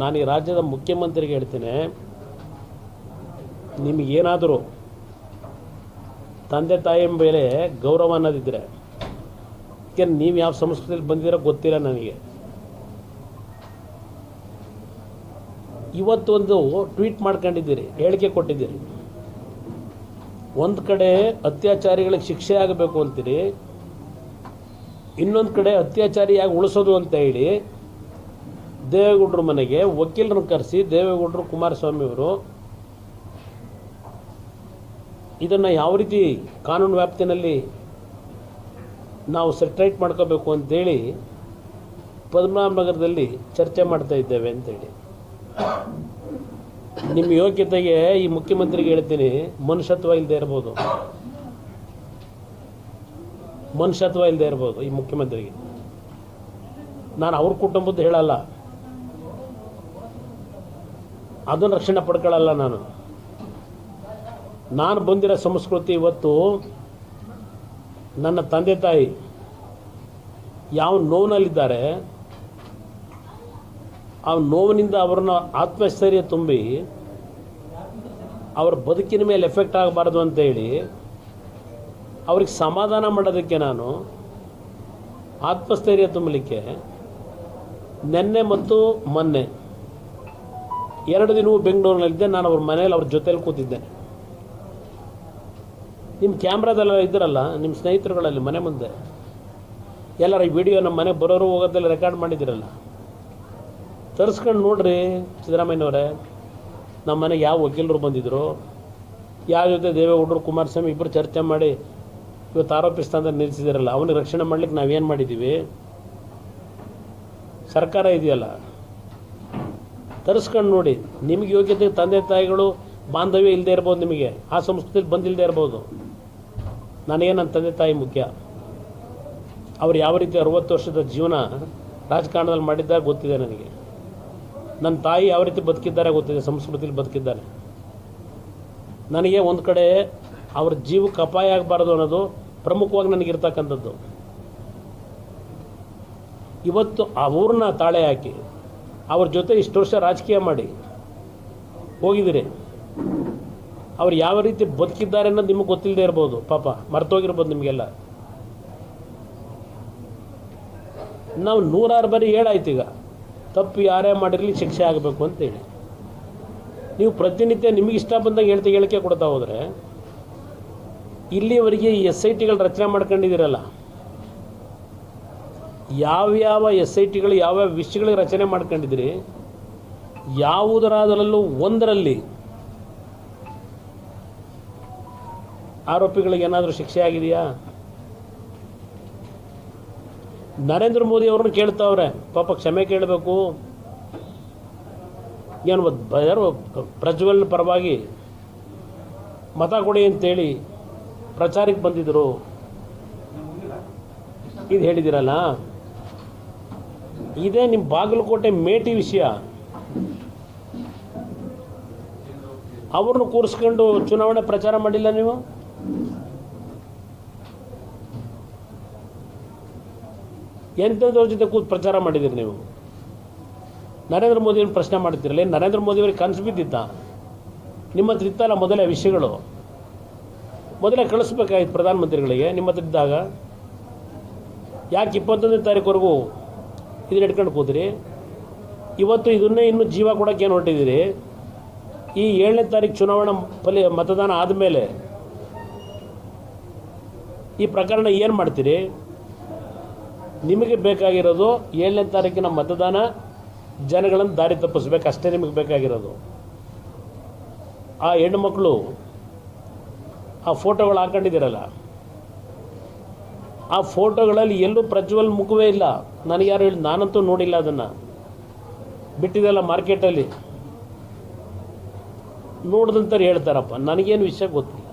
ನಾನು ಈ ರಾಜ್ಯದ ಮುಖ್ಯಮಂತ್ರಿಗೆ ಹೇಳ್ತೇನೆ, ನಿಮಗೇನಾದರೂ ತಂದೆ ತಾಯಿ ಮೇಲೆ ಗೌರವ ಅನ್ನೋದಿದ್ದರೆ ನೀವು ಯಾವ ಸಂಸ್ಕೃತಿಯಲ್ಲಿ ಬಂದಿರೋ ಗೊತ್ತಿಲ್ಲ ನನಗೆ. ಇವತ್ತು ಒಂದು ಟ್ವೀಟ್ ಮಾಡ್ಕೊಂಡಿದ್ದೀರಿ, ಹೇಳಿಕೆ ಕೊಟ್ಟಿದ್ದೀರಿ. ಒಂದು ಕಡೆ ಅತ್ಯಾಚಾರಿಗಳಿಗೆ ಶಿಕ್ಷೆ ಆಗಬೇಕು ಅಂತೀರಿ, ಇನ್ನೊಂದು ಕಡೆ ಅತ್ಯಾಚಾರಿಯಾಗಿ ಉಳಿಸೋದು ಅಂತ ಹೇಳಿ ದೇವೇಗೌಡರ ಮನೆಗೆ ವಕೀಲರನ್ನು ಕರೆಸಿ ದೇವೇಗೌಡರು ಕುಮಾರಸ್ವಾಮಿಯವರು ಇದನ್ನು ಯಾವ ರೀತಿ ಕಾನೂನು ವ್ಯಾಪ್ತಿನಲ್ಲಿ ನಾವು ಸೆಟ್ರೈಟ್ ಮಾಡ್ಕೋಬೇಕು ಅಂತೇಳಿ ಪದ್ಮನಾಭನಗರದಲ್ಲಿ ಚರ್ಚೆ ಮಾಡ್ತಾ ಇದ್ದೇವೆ ಅಂತೇಳಿ. ನಿಮ್ಮ ಯೋಗ್ಯತೆಗೆ ಈ ಮುಖ್ಯಮಂತ್ರಿಗೆ ಹೇಳ್ತೀನಿ, ಮನುಷ್ಯತ್ವ ಇಲ್ಲದೆ ಇರ್ಬೋದು. ಮನುಷ್ಯತ್ವ ಇಲ್ಲದೆ ಇರ್ಬೋದು ಈ ಮುಖ್ಯಮಂತ್ರಿಗೆ. ನಾನು ಅವ್ರ ಕುಟುಂಬದ್ದು ಹೇಳಲ್ಲ. ಅದನ್ನು ರಕ್ಷಣೆ ಪಡ್ಕೊಳ್ಳಲ್ಲ ನಾನು. ನಾನು ಬಂದಿರೋ ಸಂಸ್ಕೃತಿ ಇವತ್ತು ನನ್ನ ತಂದೆ ತಾಯಿ ಯಾವ ನೋವಿನಲ್ಲಿದ್ದಾರೆ, ಆ ನೋವಿನಿಂದ ಅವ್ರನ್ನ ಆತ್ಮಸ್ಥೈರ್ಯ ತುಂಬಿ, ಅವ್ರ ಬದುಕಿನ ಮೇಲೆ ಎಫೆಕ್ಟ್ ಆಗಬಾರ್ದು ಅಂತೇಳಿ ಅವ್ರಿಗೆ ಸಮಾಧಾನ ಮಾಡೋದಕ್ಕೆ ನಾನು ಆತ್ಮಸ್ಥೈರ್ಯ ತುಂಬಲಿಕ್ಕೆ ನೆನ್ನೆ ಮತ್ತು ಮೊನ್ನೆ ಎರಡು ದಿನವೂ ಬೆಂಗಳೂರಿನಲ್ಲಿದ್ದೆ, ನಾನು ಅವ್ರ ಮನೇಲಿ ಅವ್ರ ಜೊತೆಲಿ ಕೂತಿದ್ದೇನೆ ನಿಮ್ಮ ಕ್ಯಾಮ್ರಾದಲ್ಲ ಇದ್ರಲ್ಲ ನಿಮ್ಮ ಸ್ನೇಹಿತರುಗಳಲ್ಲಿ ಮನೆ ಮುಂದೆ. ಎಲ್ಲರ ಈ ವಿಡಿಯೋ ನಮ್ಮ ಮನೆ ಬರೋರು ಹೋಗೋದೆಲ್ಲ ರೆಕಾರ್ಡ್ ಮಾಡಿದ್ದೀರಲ್ಲ. ತರಿಸ್ಕೊಂಡು ನೋಡ್ರಿ ಸಿದ್ದರಾಮಯ್ಯನವರೇ, ನಮ್ಮ ಮನೆಗೆ ಯಾವ ವಕೀಲರು ಬಂದಿದ್ದರು ಯಾವ ಜೊತೆ ದೇವೇಗೌಡರು, ಕುಮಾರಸ್ವಾಮಿ ಇಬ್ಬರು ಚರ್ಚೆ ಮಾಡಿ ಇವತ್ತು ಆರೋಪಿ ಸ್ಥಾನದಲ್ಲಿ ನಿಲ್ಲಿಸಿದಿರಲ್ಲ ಅವನಿಗೆ ರಕ್ಷಣೆ ಮಾಡ್ಲಿಕ್ಕೆ ನಾವೇನು ಮಾಡಿದ್ದೀವಿ? ಸರ್ಕಾರ ಇದೆಯಲ್ಲ. ತರಿಸ್ಕೊಂಡು ನೋಡಿ. ನಿಮಗೆ ಯೋಗ್ಯತೆ ತಂದೆ ತಾಯಿಗಳು ಬಾಂಧವ್ಯ ಇಲ್ಲದೆ ಇರ್ಬೋದು ನಿಮಗೆ. ಆ ಸಂಸ್ಕೃತಿಯಲ್ಲಿ ಬಂದಿಲ್ಲದೆ ಇರ್ಬೋದು. ನನಗೆ ನನ್ನ ತಂದೆ ತಾಯಿ ಮುಖ್ಯ? ಅವ್ರು ಯಾವ ರೀತಿ ಅರುವತ್ತು ವರ್ಷದ ಜೀವನ ರಾಜಕಾರಣದಲ್ಲಿ ಮಾಡಿದ್ದಾಗ ಗೊತ್ತಿದೆ ನನಗೆ. ನನ್ನ ತಾಯಿ ಯಾವ ರೀತಿ ಬದುಕಿದ್ದಾರೆ ಗೊತ್ತಿದೆ ಸಂಸ್ಕೃತಿಯಲ್ಲಿ ಬದುಕಿದ್ದಾರೆ ನನಗೆ ಒಂದು ಕಡೆ ಅವ್ರ ಜೀವಕ್ಕೆ ಅಪಾಯ ಆಗಬಾರ್ದು ಅನ್ನೋದು ಪ್ರಮುಖವಾಗಿ ನನಗಿರ್ತಕ್ಕಂಥದ್ದು ಇವತ್ತು ಆ ಊರನ್ನ ತಾಳೆ ಹಾಕಿ ಅವ್ರ ಜೊತೆ ಇಷ್ಟು ವರ್ಷ ರಾಜಕೀಯ ಮಾಡಿ ಹೋಗಿದ್ದೀರಿ. ಅವ್ರು ಯಾವ ರೀತಿ ಬದುಕಿದ್ದಾರೆ ಅನ್ನೋದು ನಿಮಗೆ ಗೊತ್ತಿಲ್ಲದೆ ಇರ್ಬೋದು. ಪಾಪ, ಮರ್ತೋಗಿರ್ಬೋದು ನಿಮಗೆಲ್ಲ. ನಾವು ನೂರಾರು ಬಾರಿ ಹೇಳಾಯ್ತು ಈಗ, ತಪ್ಪು ಯಾರೇ ಮಾಡಿರಲಿ ಶಿಕ್ಷೆ ಆಗಬೇಕು ಅಂತೇಳಿ ನೀವು ಪ್ರತಿನಿತ್ಯ ನಿಮಗೆ ಇಷ್ಟ ಬಂದಾಗ ಹೇಳ್ತಾ ಹೇಳಿಕೆ ಕೊಡ್ತಾ ಹೋದರೆ, ಇಲ್ಲಿವರೆಗೆ ಈ ಎಸ್ ಐ ಟಿಗಳು ರಚನೆ ಮಾಡ್ಕೊಂಡಿದ್ದೀರಲ್ಲ ಯಾವ್ಯಾವ ಎಸ್ ಐ ಟಿಗಳು ಯಾವ್ಯಾವ ವಿಷಯಗಳಿಗೆ ರಚನೆ ಮಾಡ್ಕೊಂಡಿದ್ರಿ, ಯಾವುದರಾದರಲ್ಲೂ ಒಂದರಲ್ಲಿ ಆರೋಪಿಗಳಿಗೆ ಏನಾದರೂ ಶಿಕ್ಷೆ ಆಗಿದೆಯಾ? ನರೇಂದ್ರ ಮೋದಿ ಅವ್ರನ್ನ ಕೇಳ್ತಾವ್ರೆ, ಪಾಪ ಕ್ಷಮೆ ಕೇಳಬೇಕು. ಏನು ಯಾರು ಪ್ರಜ್ವಲ್ ಪರವಾಗಿ ಮತ ಕೊಡಿ ಅಂತೇಳಿ ಪ್ರಚಾರಕ್ಕೆ ಬಂದಿದ್ದರು ಇದು ಹೇಳಿದಿರಲ್ಲ? ಇದೇ ನಿಮ್ಮ ಬಾಗಲಕೋಟೆ ಮೇಟಿ ವಿಷಯ. ಅವ್ರನ್ನ ಕೂರಿಸ್ಕೊಂಡು ಚುನಾವಣೆ ಪ್ರಚಾರ ಮಾಡಿಲ್ಲ ನೀವು? ಎಂಥವ್ರ ಜೊತೆ ಕೂತು ಪ್ರಚಾರ ಮಾಡಿದ್ದೀರಿ ನೀವು? ನರೇಂದ್ರ ಮೋದಿಯವ್ರನ್ನ ಪ್ರಶ್ನೆ ಮಾಡ್ತಿರಲಿ, ನರೇಂದ್ರ ಮೋದಿಯವ್ರಿಗೆ ಕನಸು ಬಿದ್ದಿತ್ತ ನಿಮ್ಮ ಹತ್ರ ಇತ್ತಲ್ಲ ಮೊದಲೇ ವಿಷಯಗಳು? ಮೊದಲೇ ಕಳಿಸ್ಬೇಕಾಗಿತ್ತು ಪ್ರಧಾನಮಂತ್ರಿಗಳಿಗೆ ನಿಮ್ಮ ಹತ್ರ ಇದ್ದಾಗ? ಯಾಕೆ ಇಪ್ಪತ್ತೊಂದನೇ ತಾರೀಕುವರೆಗೂ ಇದನ್ನ ಇಟ್ಕೊಂಡು ಕೂತ್ರಿ. ಇವತ್ತು ಇದನ್ನೇ ಇನ್ನೂ ಜೀವ ಕೊಡೋಕ್ಕೆ ಏನು ಹೊರಟಿದ್ದೀರಿ? ಈ ಏಳನೇ ತಾರೀಕು ಚುನಾವಣಾ ಫಲಿ ಮತದಾನ ಆದಮೇಲೆ ಈ ಪ್ರಕರಣ ಏನು ಮಾಡ್ತೀರಿ? ನಿಮಗೆ ಬೇಕಾಗಿರೋದು ಏಳನೇ ತಾರೀಕಿನ ಮತದಾನ, ಜನಗಳನ್ನು ದಾರಿ ತಪ್ಪಿಸ್ಬೇಕು, ಅಷ್ಟೇ ನಿಮಗೆ ಬೇಕಾಗಿರೋದು. ಆ ಹೆಣ್ಣುಮಕ್ಕಳು ಆ ಫೋಟೋಗಳು ಹಾಕೊಂಡಿದ್ದೀರಲ್ಲ ಆ ಫೋಟೋಗಳಲ್ಲಿ ಎಲ್ಲೂ ಪ್ರಜ್ವಲ್ ಮುಖವೇ ಇಲ್ಲ. ನನಗೆ ಯಾರು ಹೇಳಿ, ನಾನಂತೂ ನೋಡಿಲ್ಲ ಅದನ್ನು. ಬಿಟ್ಟಿದ್ದಲ್ಲ ಮಾರ್ಕೆಟಲ್ಲಿ. ನೋಡ್ದಂತಾರೆ ಹೇಳ್ತಾರಪ್ಪ, ನನಗೇನು ವಿಷಯ ಗೊತ್ತಿಲ್ಲ